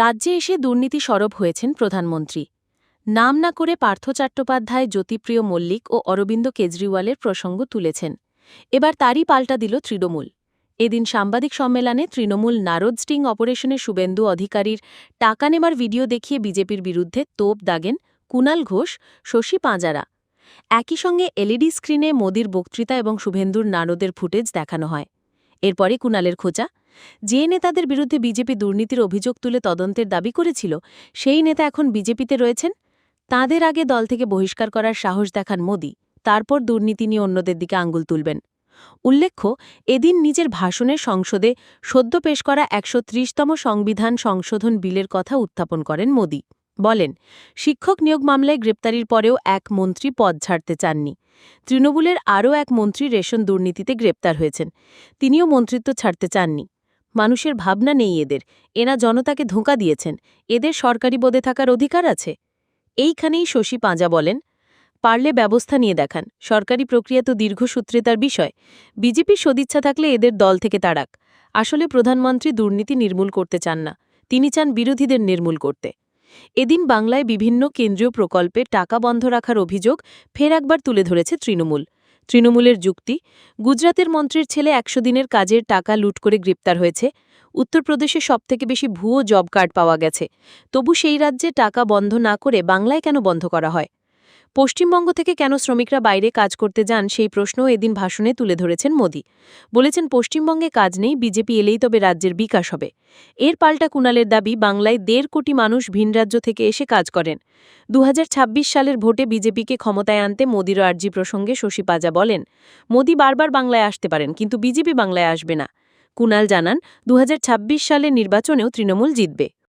রাজ্যে এসে দুর্নীতি সরব হয়েছেন প্রধানমন্ত্রী। নাম না করে পার্থ চট্টোপাধ্যায়, জ্যোতিপ্রিয় মল্লিক ও অরবিন্দ কেজরিওয়ালের প্রসঙ্গ তুলেছেন। এবার তারই পাল্টা দিল তৃণমূল। এদিন সাংবাদিক সম্মেলনে তৃণমূল নারদ স্টিং অপারেশনের শুভেন্দু অধিকারীর টাকা নেবার ভিডিও দেখিয়ে বিজেপির বিরুদ্ধে তোপ দাগেন কুনাল ঘোষ, শশী পাঁজারা। একই সঙ্গে এলইডি স্ক্রিনে মোদির বক্তৃতা এবং শুভেন্দুর নারদের ফুটেজ দেখানো হয়। এরপরে কুনালের খোঁচা যে নেতাদের বিরুদ্ধে বিজেপি দুর্নীতির অভিযোগ তুলে তদন্তের দাবি করেছিল, সেই নেতা এখন বিজেপিতে রয়েছেন। তাঁদের আগে দল থেকে বহিষ্কার করার সাহস দেখান মোদি, তারপর দুর্নীতি নিয়ে অন্যদের দিকে আঙ্গুল তুলবেন। উল্লেখ্য, এদিন নিজের ভাষণে সংসদে সদ্য পেশ করা একশো সংবিধান সংশোধন বিলের কথা উত্থাপন করেন মোদি। বলেন, শিক্ষক নিয়োগ মামলায় গ্রেপ্তারির পরেও এক মন্ত্রী পদ ছাড়তে চাননি। তৃণমূলের আরও এক মন্ত্রী রেশন দুর্নীতিতে গ্রেপ্তার হয়েছেন। তিনিও মন্ত্রিত্ব ছাড়তে চাননি। মানুষের ভাবনা নেই এদের। এরা জনতাকে ধোঁকা দিয়েছেন। এদের সরকারি পদে থাকার অধিকার আছে। এইখানেই শশী পাঁজা বলেন, পারলে ব্যবস্থা নিয়ে দেখান। সরকারি প্রক্রিয়া তো দীর্ঘসূত্রিতার বিষয়। বিজেপির সদিচ্ছা থাকলে এদের দল থেকে তাড়াক। আসলে প্রধানমন্ত্রী দুর্নীতি নির্মূল করতে চান না। তিনি চান বিরোধীদের নির্মূল করতে। এদিন বাংলায় বিভিন্ন কেন্দ্রীয় প্রকল্পে টাকা বন্ধ রাখার অভিযোগ ফের একবার তুলে ধরেছে তৃণমূল। তৃণমূলের যুক্তি, গুজরাতের মন্ত্রীর ছেলে একশো দিনের কাজের টাকা লুট করে গ্রেপ্তার হয়েছে। উত্তরপ্রদেশে সবথেকে বেশি ভুয়ো জব কার্ড পাওয়া গেছে। তবু সেই রাজ্যে টাকা বন্ধ না করে বাংলায় কেন বন্ধ করা হয়? পশ্চিমবঙ্গ থেকে কেন শ্রমিকরা বাইরে কাজ করতে যান সেই প্রশ্নও এদিন ভাষণে তুলে ধরেছেন মোদি। বলেছেন, পশ্চিমবঙ্গে কাজ নেই, বিজেপি এলেই তবে রাজ্যের বিকাশ হবে। এর পাল্টা কুণালের দাবি, বাংলায় দেড় কোটি মানুষ ভিন রাজ্য থেকে এসে কাজ করেন। দু হাজার ছাব্বিশ সালের ভোটে বিজেপিকে ক্ষমতায় আনতে মোদির আর্জি প্রসঙ্গে শশী পাজা বলেন, মোদি বারবার বাংলায় আসতে পারেন, কিন্তু বিজেপি বাংলায় আসবে না। কুণাল জানান দু সালের নির্বাচনেও তৃণমূল জিতবে।